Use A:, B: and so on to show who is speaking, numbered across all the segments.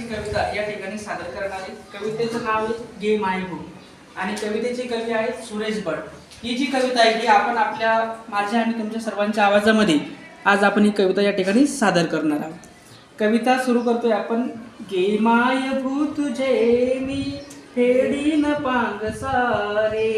A: अशी कविता या ठिकाणी सादर करणार आहे. कवितेचं नाव आहे गे मायभू आणि कवितेची कवी आहे सुरेश भट ही जी कविता आहे ही आपण आपल्या माझ्या आणि तुमच्या सर्वांच्या आवाजामध्ये आज आपण ही कविता या ठिकाणी सादर करणार आहोत. कविता सुरू करतोय आपण. गे मायभू तुझे मी फेडीन पांग सारे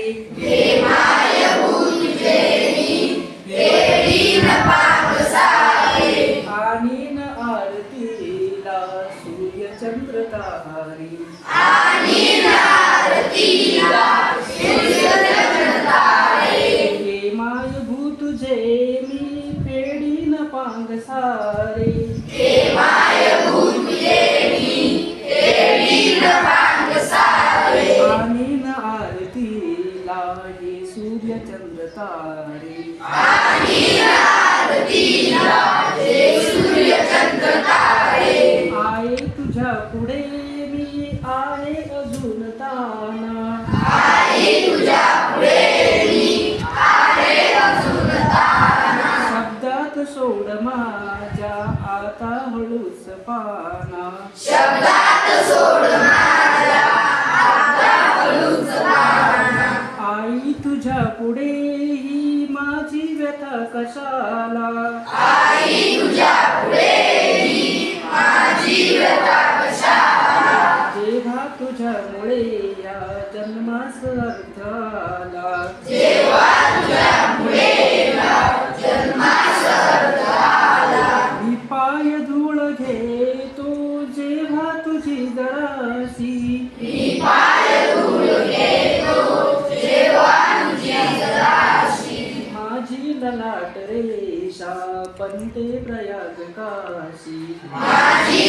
A: तारे. हे माय पांग सूर्य अजून शब्दात सोड माझ्या आता हळूच पाना. आई तुझ्या पुढे ही माझी व्यथा कशाला? जेव्हा तुझ्यामुळे या जन्मास अर्थ आला मी पाय धूळ घेतो जेव्हा तुझी जरासी माझी ललाट रेषा पंते प्रयाग काशी आई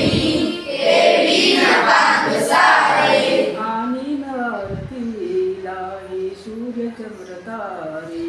A: सूर्यचंद्रतारी